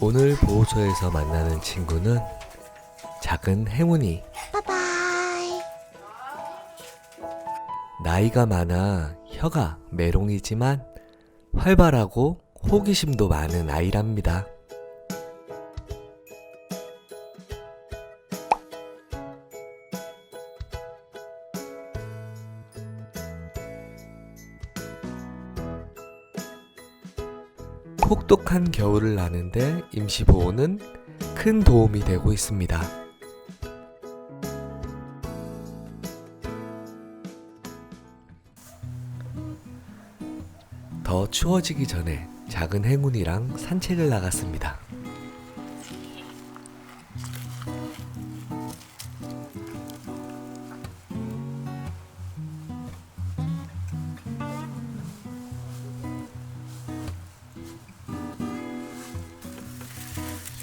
오늘 보호소에서 만나는 친구는 작은 행운이. 바이바이. 나이가 많아 혀가 메롱이지만 활발하고 호기심도 많은 아이랍니다. 혹독한 겨울을 나는데 임시보호는 큰 도움이 되고 있습니다. 더 추워지기 전에 작은 행운이랑 산책을 나갔습니다.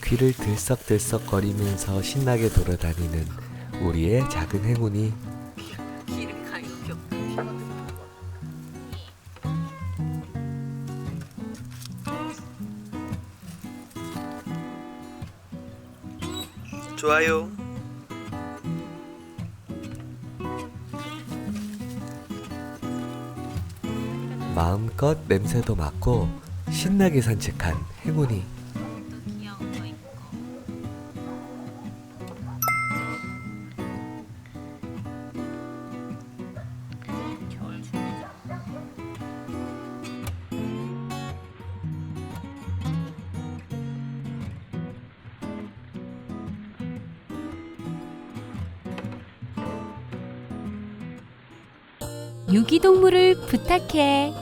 귀를 들썩들썩 거리면서 신나게 돌아다니는 우리의 작은 행운이. 좋아요. 마음껏 냄새도 맡고 신나게 산책한 행운이 유기동물을 부탁해.